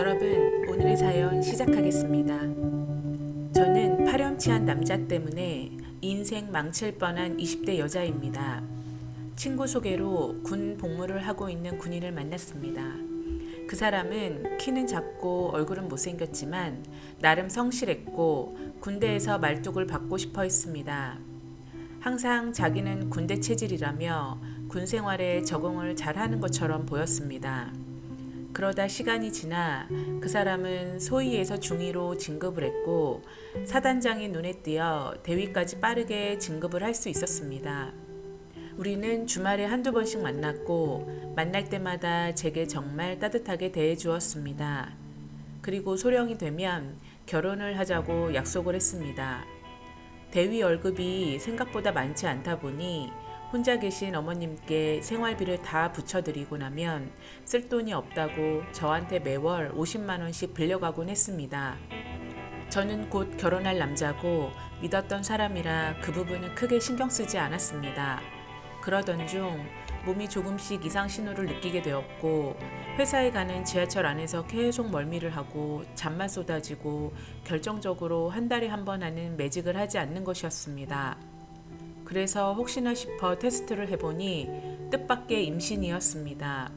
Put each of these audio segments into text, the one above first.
여러분, 오늘의 사연 시작하겠습니다. 저는 파렴치한 남자 때문에 인생 망칠 뻔한 20대 여자입니다. 친구 소개로 군 복무를 하고 있는 군인을 만났습니다. 그 사람은 키는 작고 얼굴은 못생겼지만 나름 성실했고 군대에서 말뚝을 받고 싶어 했습니다. 항상 자기는 군대 체질이라며 군 생활에 적응을 잘 하는 것처럼 보였습니다. 그러다 시간이 지나 그 사람은 소위에서 중위로 진급을 했고 사단장이 눈에 띄어 대위까지 빠르게 진급을 할 수 있었습니다. 우리는 주말에 한두 번씩 만났고 만날 때마다 제게 정말 따뜻하게 대해 주었습니다. 그리고 소령이 되면 결혼을 하자고 약속을 했습니다. 대위 월급이 생각보다 많지 않다 보니 혼자 계신 어머님께 생활비를 다 붙여드리고 나면 쓸 돈이 없다고 저한테 매월 50만 원씩 빌려가곤 했습니다. 저는 곧 결혼할 남자고 믿었던 사람이라 그 부분은 크게 신경 쓰지 않았습니다. 그러던 중 몸이 조금씩 이상 신호를 느끼게 되었고 회사에 가는 지하철 안에서 계속 멀미를 하고 잠만 쏟아지고 결정적으로 한 달에 한 번 하는 매직을 하지 않는 것이었습니다. 그래서 혹시나 싶어 테스트를 해보니 뜻밖의 임신이었습니다.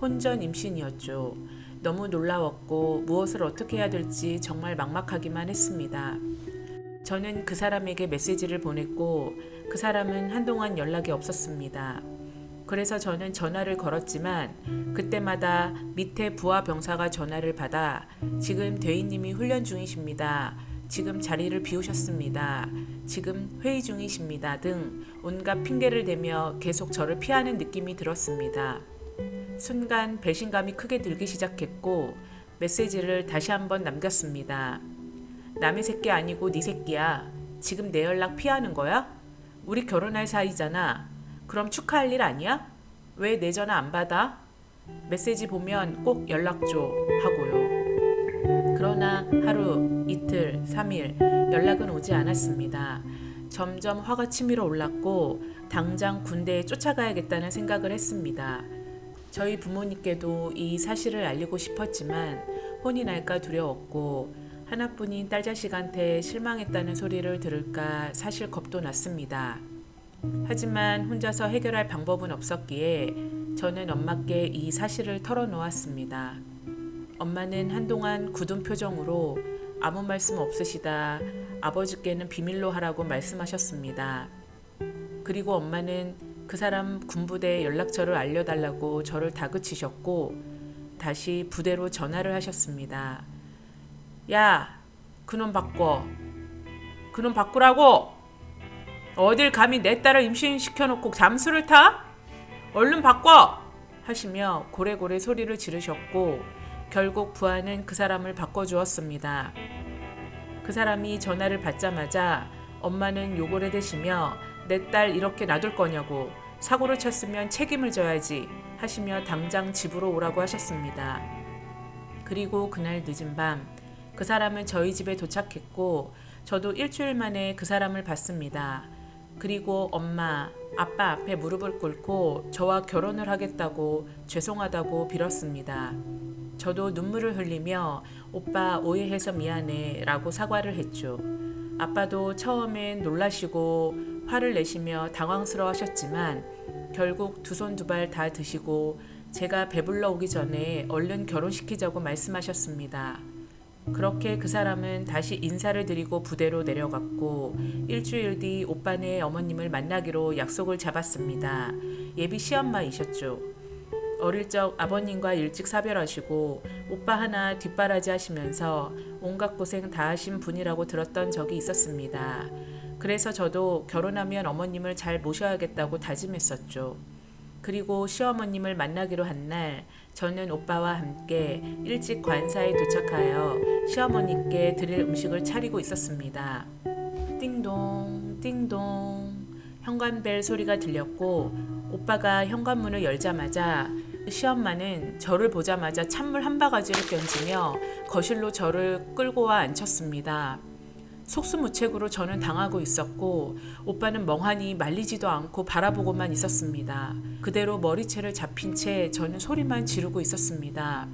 혼전 임신이었죠. 너무 놀라웠고 무엇을 어떻게 해야 될지 정말 막막하기만 했습니다. 저는 그 사람에게 메시지를 보냈고 그 사람은 한동안 연락이 없었습니다. 그래서 저는 전화를 걸었지만 그때마다 밑에 부하 병사가 전화를 받아 지금 대위님이 훈련 중이십니다. 지금 자리를 비우셨습니다. 지금 회의 중이십니다. 등 온갖 핑계를 대며 계속 저를 피하는 느낌이 들었습니다. 순간 배신감이 크게 들기 시작했고 메시지를 다시 한번 남겼습니다. 남의 새끼 아니고 네 새끼야. 지금 내 연락 피하는 거야? 우리 결혼할 사이잖아. 그럼 축하할 일 아니야? 왜 내 전화 안 받아? 메시지 보면 꼭 연락 줘 하고요. 그러나 하루, 이틀, 3일 연락은 오지 않았습니다. 점점 화가 치밀어 올랐고 당장 군대에 쫓아가야겠다는 생각을 했습니다. 저희 부모님께도 이 사실을 알리고 싶었지만 혼이 날까 두려웠고 하나뿐인 딸 자식한테 실망했다는 소리를 들을까 사실 겁도 났습니다. 하지만 혼자서 해결할 방법은 없었기에 저는 엄마께 이 사실을 털어놓았습니다. 엄마는 한동안 굳은 표정으로 아무 말씀 없으시다 아버지께는 비밀로 하라고 말씀하셨습니다. 그리고 엄마는 그 사람 군부대 연락처를 알려달라고 저를 다그치셨고 다시 부대로 전화를 하셨습니다. 야, 그놈 바꿔. 그놈 바꾸라고. 어딜 감히 내 딸을 임신시켜놓고 잠수를 타? 얼른 바꿔! 하시며 고래고래 소리를 지르셨고 결국 부하는 그 사람을 바꿔주었습니다. 그 사람이 전화를 받자마자 엄마는 욕을 해대시며 내 딸 이렇게 놔둘 거냐고 사고를 쳤으면 책임을 져야지 하시며 당장 집으로 오라고 하셨습니다. 그리고 그날 늦은 밤 그 사람은 저희 집에 도착했고 저도 일주일 만에 그 사람을 봤습니다. 그리고 엄마, 아빠 앞에 무릎을 꿇고 저와 결혼을 하겠다고 죄송하다고 빌었습니다. 저도 눈물을 흘리며 오빠 오해해서 미안해 라고 사과를 했죠. 아빠도 처음엔 놀라시고 화를 내시며 당황스러워 하셨지만 결국 두 손 두 발 다 드시고 제가 배불러 오기 전에 얼른 결혼시키자고 말씀하셨습니다. 그렇게 그 사람은 다시 인사를 드리고 부대로 내려갔고 일주일 뒤 오빠네 어머님을 만나기로 약속을 잡았습니다. 예비 시엄마이셨죠. 어릴 적 아버님과 일찍 사별하시고 오빠 하나 뒷바라지 하시면서 온갖 고생 다 하신 분이라고 들었던 적이 있었습니다. 그래서 저도 결혼하면 어머님을 잘 모셔야겠다고 다짐했었죠. 그리고 시어머님을 만나기로 한 날 저는 오빠와 함께 일찍 관사에 도착하여 시어머니께 드릴 음식을 차리고 있었습니다. 띵동 띵동 현관벨 소리가 들렸고 오빠가 현관문을 열자마자 시엄마는 저를 보자마자 찬물 한 바가지를 던지며 거실로 저를 끌고 와 앉혔습니다. 속수무책으로 저는 당하고 있었고 오빠는 멍하니 말리지도 않고 바라보고만 있었습니다. 그대로 머리채를 잡힌 채 저는 소리만 지르고 있었습니다.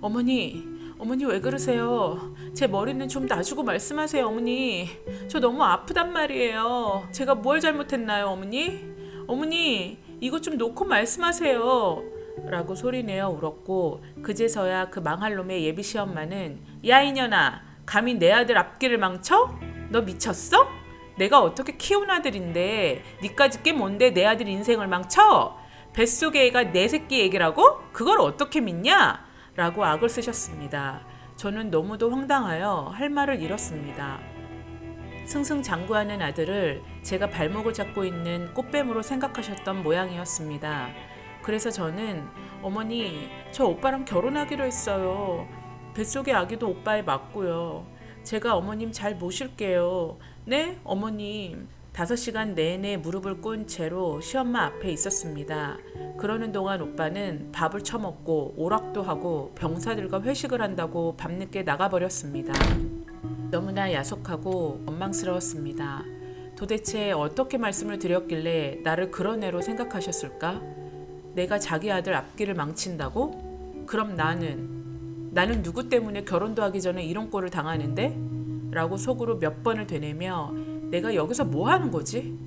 어머니, 어머니 왜 그러세요? 제 머리는 좀 놔주고 말씀하세요, 어머니. 저 너무 아프단 말이에요. 제가 뭘 잘못했나요, 어머니? 어머니, 이거 좀 놓고 말씀하세요. 라고 소리내어 울었고 그제서야 그 망할 놈의 예비 시엄마는 야 이년아 감히 내 아들 앞길을 망쳐? 너 미쳤어? 내가 어떻게 키운 아들인데 니까지 게 뭔데 내 아들 인생을 망쳐? 뱃속의 애가 내 새끼 얘기라고? 그걸 어떻게 믿냐? 라고 악을 쓰셨습니다. 저는 너무도 황당하여 할 말을 잃었습니다. 승승장구하는 아들을 제가 발목을 잡고 있는 꽃뱀으로 생각하셨던 모양이었습니다. 그래서 저는 어머니, 저 오빠랑 결혼하기로 했어요. 뱃속의 아기도 오빠에 맞고요. 제가 어머님 잘 모실게요. 네, 어머님. 다섯 시간 내내 무릎을 꿇은 채로 시엄마 앞에 있었습니다. 그러는 동안 오빠는 밥을 처먹고 오락도 하고 병사들과 회식을 한다고 밤늦게 나가버렸습니다. 너무나 야속하고 원망스러웠습니다. 도대체 어떻게 말씀을 드렸길래 나를 그런 애로 생각하셨을까? 내가 자기 아들 앞길을 망친다고? 그럼 나는 나는 누구 때문에 결혼도 하기 전에 이런 꼴을 당하는데? 라고 속으로 몇 번을 되뇌며 내가 여기서 뭐 하는 거지?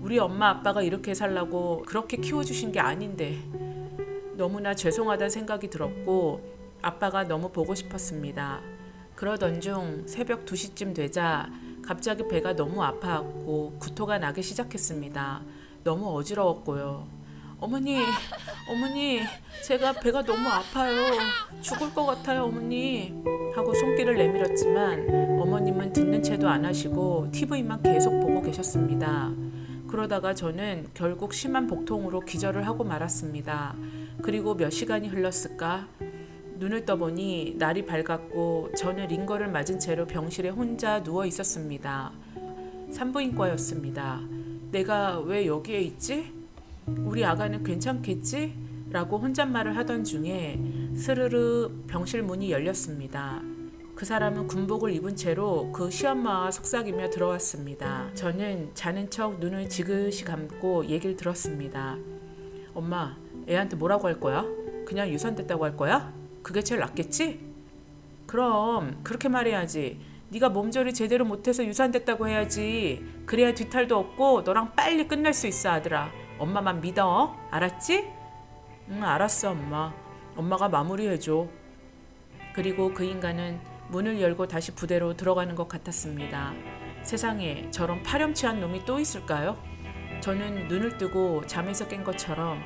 우리 엄마 아빠가 이렇게 살라고 그렇게 키워주신 게 아닌데 너무나 죄송하다는 생각이 들었고 아빠가 너무 보고 싶었습니다. 그러던 중 새벽 2시쯤 되자 갑자기 배가 너무 아파왔고 구토가 나기 시작했습니다. 너무 어지러웠고요. 어머니, 어머니, 제가 배가 너무 아파요. 죽을 것 같아요, 어머니. 하고 손길을 내밀었지만 어머님은 듣는 채도 안 하시고 TV만 계속 보고 계셨습니다. 그러다가 저는 결국 심한 복통으로 기절을 하고 말았습니다. 그리고 몇 시간이 흘렀을까? 눈을 떠보니 날이 밝았고 저는 링거를 맞은 채로 병실에 혼자 누워 있었습니다. 산부인과였습니다. 내가 왜 여기에 있지? 우리 아가는 괜찮겠지? 라고 혼잣말을 하던 중에 스르르 병실 문이 열렸습니다. 그 사람은 군복을 입은 채로 그 시엄마와 속삭이며 들어왔습니다. 저는 자는 척 눈을 지그시 감고 얘기를 들었습니다. 엄마, 애한테 뭐라고 할 거야? 그냥 유산됐다고 할 거야? 그게 제일 낫겠지? 그럼 그렇게 말해야지. 네가 몸조리 제대로 못해서 유산됐다고 해야지. 그래야 뒤탈도 없고 너랑 빨리 끝날 수 있어 아들아. 엄마만 믿어. 알았지? 응 알았어 엄마. 엄마가 마무리해줘. 그리고 그 인간은 문을 열고 다시 부대로 들어가는 것 같았습니다. 세상에 저런 파렴치한 놈이 또 있을까요? 저는 눈을 뜨고 잠에서 깬 것처럼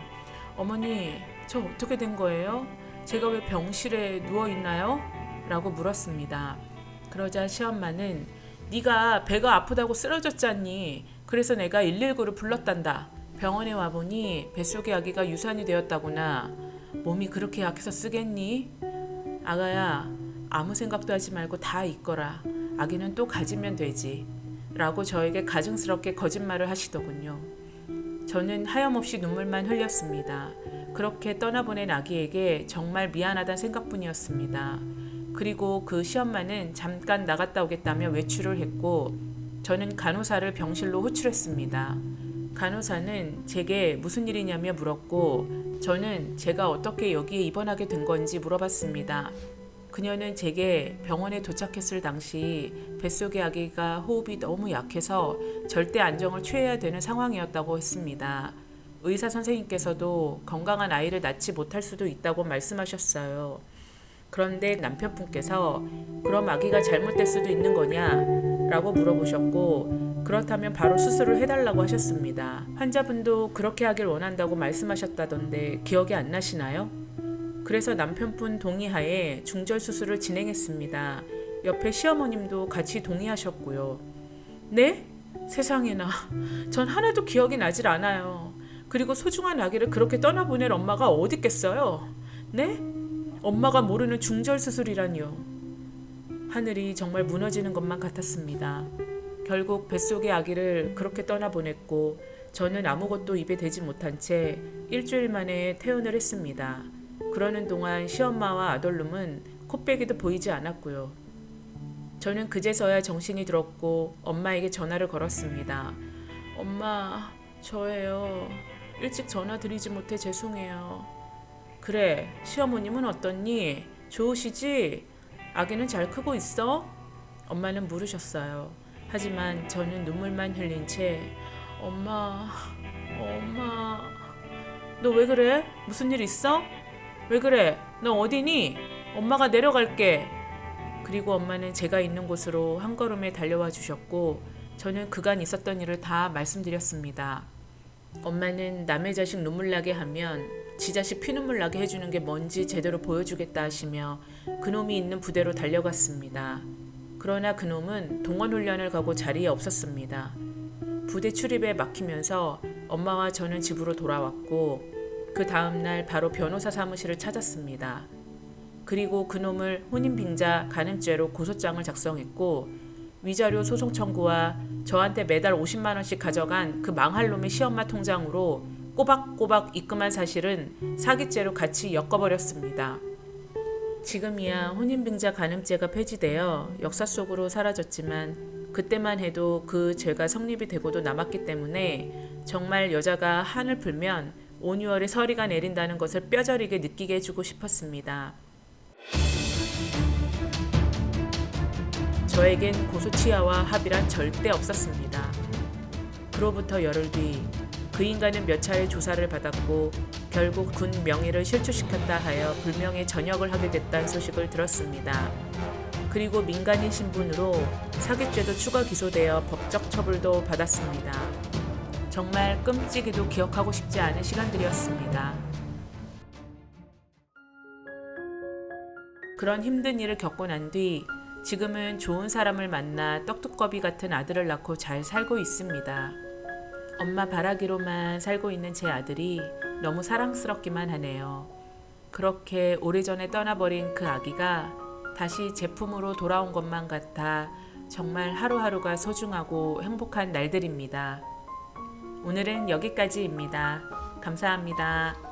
어머니 저 어떻게 된 거예요? 제가 왜 병실에 누워 있나요? 라고 물었습니다. 그러자 시엄마는 네가 배가 아프다고 쓰러졌잖니. 그래서 내가 119를 불렀단다. 병원에 와보니 뱃속의 아기가 유산이 되었다구나. 몸이 그렇게 약해서 쓰겠니? 아가야, 아무 생각도 하지 말고 다 있거라. 아기는 또 가지면 되지. 라고 저에게 가증스럽게 거짓말을 하시더군요. 저는 하염없이 눈물만 흘렸습니다. 그렇게 떠나보낸 아기에게 정말 미안하다는 생각뿐이었습니다. 그리고 그 시엄마는 잠깐 나갔다 오겠다며 외출을 했고 저는 간호사를 병실로 호출했습니다. 간호사는 제게 무슨 일이냐며 물었고 저는 제가 어떻게 여기에 입원하게 된 건지 물어봤습니다. 그녀는 제게 병원에 도착했을 당시 뱃속의 아기가 호흡이 너무 약해서 절대 안정을 취해야 되는 상황이었다고 했습니다. 의사 선생님께서도 건강한 아이를 낳지 못할 수도 있다고 말씀하셨어요. 그런데 남편분께서 그럼 아기가 잘못될 수도 있는 거냐? 라고 물어보셨고, 그렇다면 바로 수술을 해달라고 하셨습니다. 환자분도 그렇게 하길 원한다고 말씀하셨다던데 기억이 안 나시나요? 그래서 남편분 동의하에 중절 수술을 진행했습니다. 옆에 시어머님도 같이 동의하셨고요. 네? 세상에나. 전 하나도 기억이 나질 않아요. 그리고 소중한 아기를 그렇게 떠나보낼 엄마가 어디 있겠어요? 네? 엄마가 모르는 중절 수술이라니요. 하늘이 정말 무너지는 것만 같았습니다. 결국 뱃속의 아기를 그렇게 떠나보냈고 저는 아무것도 입에 대지 못한 채 일주일 만에 퇴원을 했습니다. 그러는 동안 시엄마와 아돌룸은 코빼기도 보이지 않았고요. 저는 그제서야 정신이 들었고 엄마에게 전화를 걸었습니다. 엄마, 저예요. 일찍 전화 드리지 못해 죄송해요. 그래, 시어머님은 어떻니? 좋으시지? 아기는 잘 크고 있어? 엄마는 물으셨어요. 하지만 저는 눈물만 흘린 채 엄마, 엄마, 너 왜 그래? 무슨 일 있어? 왜 그래? 너 어디니? 엄마가 내려갈게. 그리고 엄마는 제가 있는 곳으로 한 걸음에 달려와 주셨고 저는 그간 있었던 일을 다 말씀드렸습니다. 엄마는 남의 자식 눈물 나게 하면 지 자식 피눈물 나게 해주는 게 뭔지 제대로 보여주겠다 하시며 그놈이 있는 부대로 달려갔습니다. 그러나 그놈은 동원 훈련을 가고 자리에 없었습니다. 부대 출입에 막히면서 엄마와 저는 집으로 돌아왔고 그 다음 날 바로 변호사 사무실을 찾았습니다. 그리고 그놈을 혼인빙자 간음죄로 고소장을 작성했고 위자료 소송 청구와 저한테 매달 50만 원씩 가져간 그 망할 놈의 시엄마 통장으로 꼬박꼬박 입금한 사실은 사기죄로 같이 엮어버렸습니다. 지금이야 혼인빙자 간음죄가 폐지되어 역사 속으로 사라졌지만 그때만 해도 그 죄가 성립이 되고도 남았기 때문에 정말 여자가 한을 풀면 온유월에 서리가 내린다는 것을 뼈저리게 느끼게 해주고 싶었습니다. 저에겐 고소치아와 합의란 절대 없었습니다. 그로부터 열흘 뒤 그 인간은 몇 차례 조사를 받았고 결국 군 명예를 실추시켰다 하여 불명예 전역을 하게 됐다는 소식을 들었습니다. 그리고 민간인 신분으로 사기죄도 추가 기소되어 법적 처벌도 받았습니다. 정말 끔찍이도 기억하고 싶지 않은 시간들이었습니다. 그런 힘든 일을 겪고 난 뒤 지금은 좋은 사람을 만나 떡두꺼비 같은 아들을 낳고 잘 살고 있습니다. 엄마 바라기로만 살고 있는 제 아들이 너무 사랑스럽기만 하네요. 그렇게 오래전에 떠나버린 그 아기가 다시 제품으로 돌아온 것만 같아 정말 하루하루가 소중하고 행복한 날들입니다. 오늘은 여기까지입니다. 감사합니다.